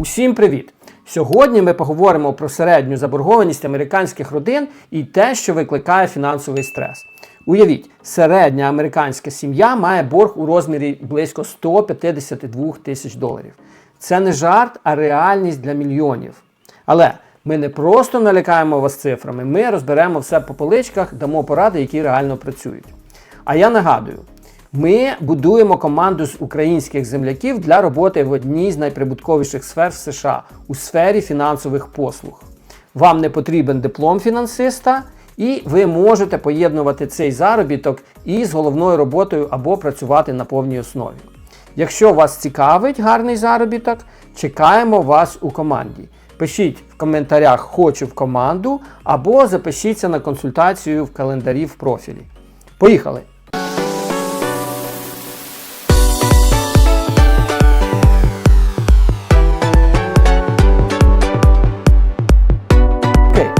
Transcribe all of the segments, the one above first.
Усім привіт! Сьогодні ми поговоримо про середню заборгованість американських родин і те, що викликає фінансовий стрес. Уявіть, середня американська сім'я має борг у розмірі близько 152 тисяч доларів. Це не жарт, а реальність для мільйонів. Але ми не просто налякаємо вас цифрами, ми розберемо все по поличках, дамо поради, які реально працюють. А я нагадую, ми будуємо команду з українських земляків для роботи в одній з найприбутковіших сфер в США у сфері фінансових послуг. Вам не потрібен диплом фінансиста, і ви можете поєднувати цей заробіток із головною роботою або працювати на повній основі. Якщо вас цікавить гарний заробіток, чекаємо вас у команді. Пишіть в коментарях Хочу в команду або запишіться на консультацію в календарі в профілі. Поїхали!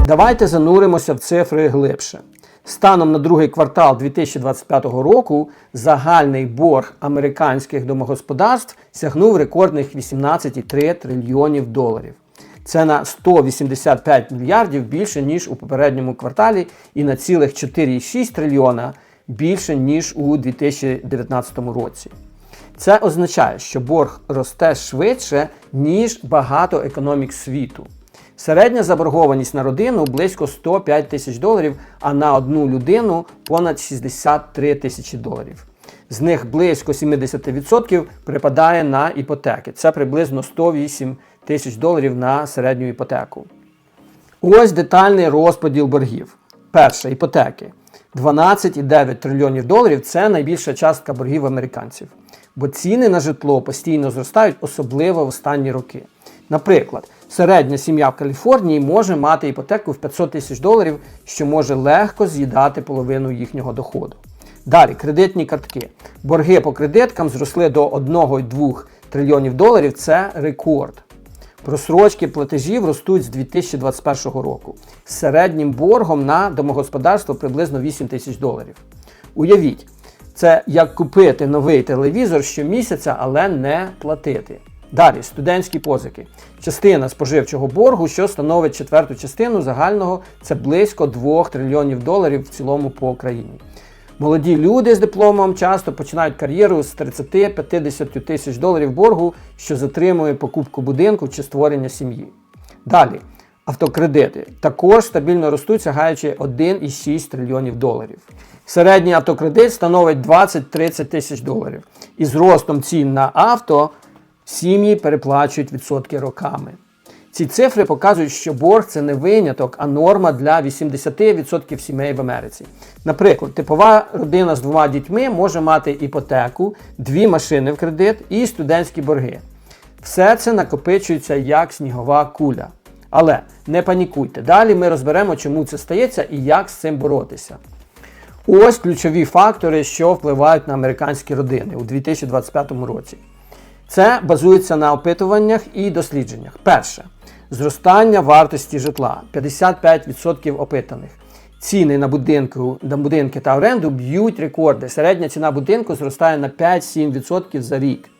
Давайте зануримося в цифри глибше. Станом на другий квартал 2025 року загальний борг американських домогосподарств сягнув рекордних 18,3 трильйонів доларів. Це на 185 мільярдів більше, ніж у попередньому кварталі, і на цілих 4,6 трильйона більше, ніж у 2019 році. Це означає, що борг росте швидше, ніж багато економік світу. Середня заборгованість на родину близько 105 тисяч доларів, а на одну людину понад 63 тисячі доларів. З них близько 70% припадає на іпотеки. Це приблизно 108 тисяч доларів на середню іпотеку. Ось детальний розподіл боргів. Перше іпотеки. 12,9 трильйонів доларів це найбільша частка боргів американців. Бо ціни на житло постійно зростають, особливо в останні роки. Наприклад, середня сім'я в Каліфорнії може мати іпотеку в 500 тисяч доларів, що може легко з'їдати половину їхнього доходу. Далі, кредитні картки. Борги по кредиткам зросли до 1,2 трильйонів доларів це рекорд. Просрочки платежів ростуть з 2021 року з середнім боргом на домогосподарство приблизно 8 тисяч доларів. Уявіть, це як купити новий телевізор щомісяця, але не платити. Далі, студентські позики. Частина споживчого боргу, що становить четверту частину загального, це близько 2 трильйонів доларів в цілому по Україні. Молоді люди з дипломом часто починають кар'єру з 30-50 тисяч доларів боргу, що затримує покупку будинку чи створення сім'ї. Далі, автокредити також стабільно ростуть, сягаючи 1,6 трильйонів доларів. Середній автокредит становить 20-30 тисяч доларів. І з ростом цін на авто сім'ї переплачують відсотки роками. Ці цифри показують, що борг це не виняток, а норма для 80% сімей в Америці. Наприклад, типова родина з двома дітьми може мати іпотеку, дві машини в кредит і студентські борги. Все це накопичується як снігова куля. Але не панікуйте. Далі ми розберемо, чому це стається і як з цим боротися. Ось ключові фактори, що впливають на американські родини у 2025 році. Це базується на опитуваннях і дослідженнях. Перше зростання вартості житла 55% опитаних. Ціни на будинки, на будинки та оренду б'ють рекорди. Середня ціна будинку зростає на 5-7% за рік.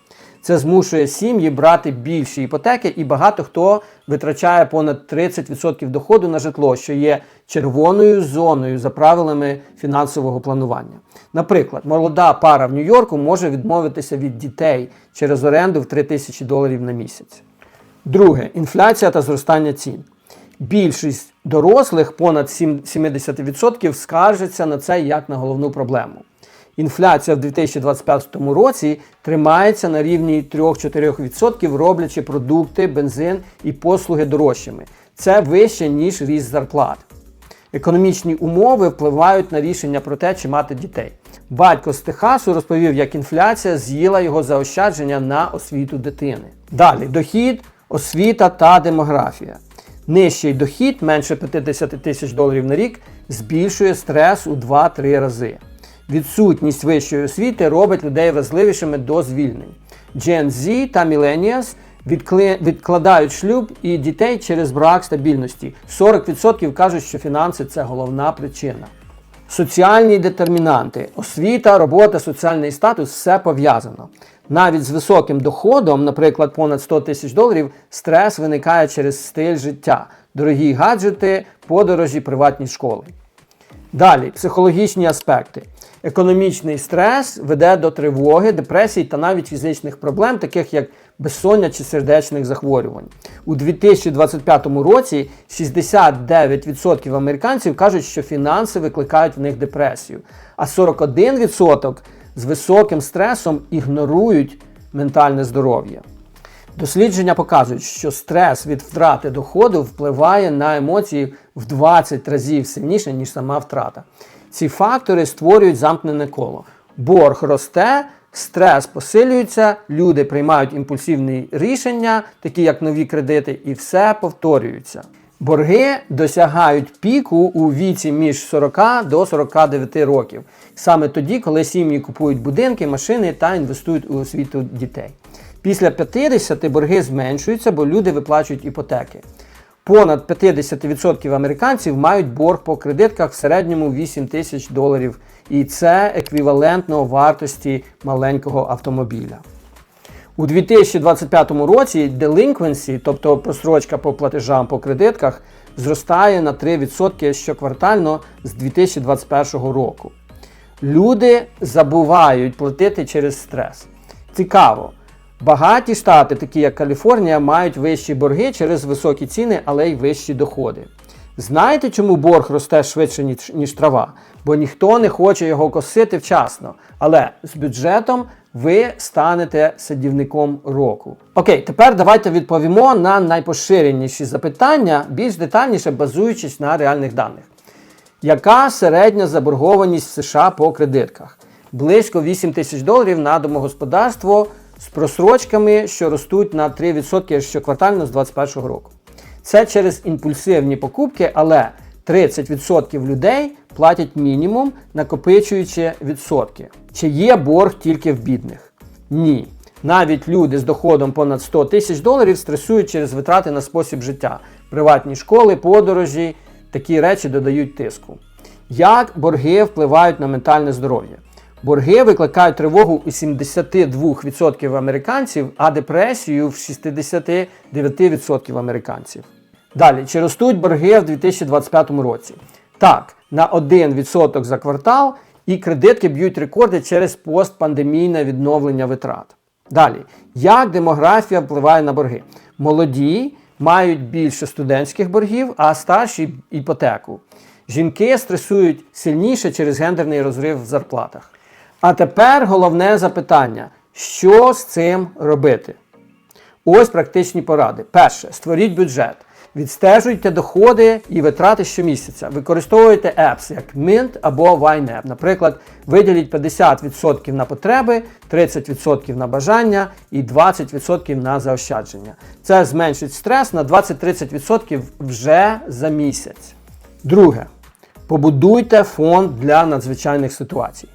Це змушує сім'ї брати більші іпотеки, і багато хто витрачає понад 30% доходу на житло, що є червоною зоною за правилами фінансового планування. Наприклад, молода пара в Нью-Йорку може відмовитися від дітей через оренду в 3 тисячі доларів на місяць. Друге інфляція та зростання цін. Більшість дорослих, понад 70%, скаржаться на це як на головну проблему. Інфляція в 2025 році тримається на рівні 3-4%, роблячи продукти, бензин і послуги дорожчими. Це вище, ніж ріст зарплат. Економічні умови впливають на рішення про те, чи мати дітей. Батько з Техасу розповів, як інфляція з'їла його заощадження на освіту дитини. Далі дохід, освіта та демографія. Нижчий дохід менше 50 тисяч доларів на рік збільшує стрес у 2-3 рази. Відсутність вищої освіти робить людей вразливішими до звільнень. Gen Z та Millennials відкладають шлюб і дітей через брак стабільності. 40% кажуть, що фінанси це головна причина. Соціальні детермінанти, освіта, робота, соціальний статус все пов'язано. Навіть з високим доходом, наприклад, понад 100 тисяч доларів, стрес виникає через стиль життя, дорогі гаджети, подорожі, приватні школи. Далі, психологічні аспекти. Економічний стрес веде до тривоги, депресії та навіть фізичних проблем, таких як безсоння чи сердечних захворювань. У 2025 році 69% американців кажуть, що фінанси викликають в них депресію, а 41% з високим стресом ігнорують ментальне здоров'я. Дослідження показують, що стрес від втрати доходу впливає на емоції в 20 разів сильніше, ніж сама втрата. Ці фактори створюють замкнене коло. Борг росте, стрес посилюється, люди приймають імпульсивні рішення, такі як нові кредити, і все повторюється. Борги досягають піку у віці між 40 до 49 років, саме тоді, коли сім'ї купують будинки, машини та інвестують у освіту дітей. Після 50 борги зменшуються, бо люди виплачують іпотеки. Понад 50% американців мають борг по кредитках в середньому 8 тисяч доларів, і це еквівалентно вартості маленького автомобіля. У 2025 році delinquency, тобто просрочка по платежам по кредитках, зростає на 3% щоквартально з 2021 року. Люди забувають платити через стрес. Цікаво. Багаті штати, такі як Каліфорнія, мають вищі борги через високі ціни, але й вищі доходи. Знаєте, чому борг росте швидше, ніж, ніж трава? Бо ніхто не хоче його косити вчасно. Але з бюджетом ви станете садівником року. Окей, тепер давайте відповімо на найпоширеніші запитання, більш детальніше базуючись на реальних даних. Яка середня заборгованість США по кредитках? Близько 8 тисяч доларів на домогосподарство з просрочками, що ростуть на 3% щоквартально з 2021 року. Це через імпульсивні покупки, але 30% людей платять мінімум, накопичуючи відсотки. Чи є борг тільки в бідних? Ні. Навіть люди з доходом понад 100 тисяч доларів стресують через витрати на спосіб життя, приватні школи, подорожі, такі речі додають тиску. Як борги впливають на ментальне здоров'я? Борги викликають тривогу у 72% американців, а депресію в 69% американців. Далі, чи ростуть борги в 2025 році? Так, на 1% за квартал і кредитки б'ють рекорди через постпандемійне відновлення витрат. Далі, як демографія впливає на борги? Молоді мають більше студентських боргів, а старші іпотеку. Жінки стресують сильніше через гендерний розрив в зарплатах. А тепер головне запитання: що з цим робити? Ось практичні поради. Перше, створіть бюджет. Відстежуйте доходи і витрати щомісяця. Використовуйте apps як Mint або YNAB. Наприклад, виділіть 50% на потреби, 30% на бажання і 20% на заощадження. Це зменшить стрес на 20-30% вже за місяць. Друге. Побудуйте фонд для надзвичайних ситуацій.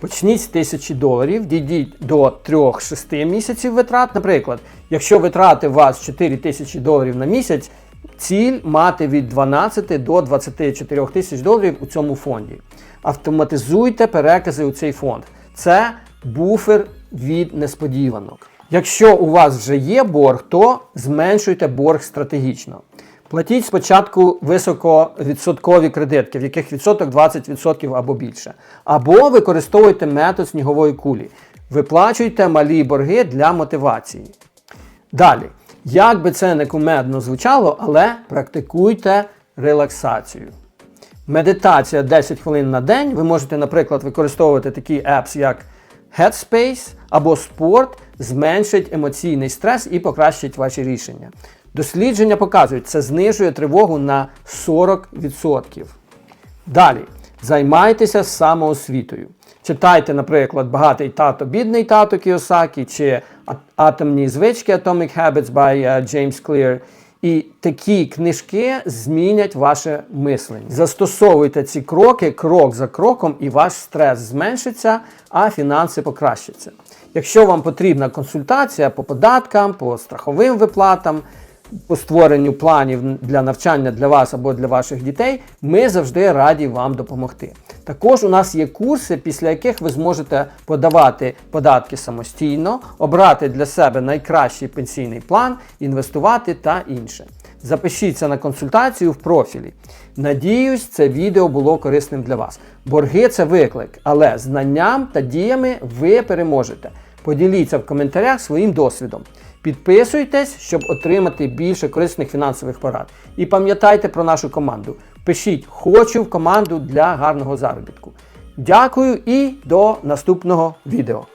Почніть з тисячі доларів, дійдіть до 3-6 місяців витрат. Наприклад, якщо витрати у вас 4 тисячі доларів на місяць, ціль мати від 12 до 24 тисяч доларів у цьому фонді. Автоматизуйте перекази у цей фонд. Це буфер від несподіванок. Якщо у вас вже є борг, то зменшуйте борг стратегічно. Платіть спочатку високовідсоткові кредитки, в яких відсоток 20% або більше. Або використовуйте метод снігової кулі. Виплачуйте малі борги для мотивації. Далі, як би це не кумедно звучало, але практикуйте релаксацію. Медитація 10 хвилин на день. Ви можете, наприклад, використовувати такі apps, як Headspace або спорт, зменшить емоційний стрес і покращить ваші рішення. Дослідження показують, це знижує тривогу на 40%. Далі, займайтеся самоосвітою. Читайте, наприклад, багатий тато, бідний тато Кіосакі чи Атомні звички Atomic Habits by James Clear. І такі книжки змінять ваше мислення. Застосовуйте ці кроки крок за кроком, і ваш стрес зменшиться, а фінанси покращаться. Якщо вам потрібна консультація по податкам, по страховим виплатам, по створенню планів для навчання для вас або для ваших дітей, ми завжди раді вам допомогти. Також у нас є курси, після яких ви зможете подавати податки самостійно, обрати для себе найкращий пенсійний план, інвестувати та інше. Запишіться на консультацію в профілі. Надіюсь, це відео було корисним для вас. Борги це виклик, але знанням та діями ви переможете. Поділіться в коментарях своїм досвідом. Підписуйтесь, щоб отримати більше корисних фінансових порад. І пам'ятайте про нашу команду. Пишіть Хочу в команду для гарного заробітку. Дякую і до наступного відео.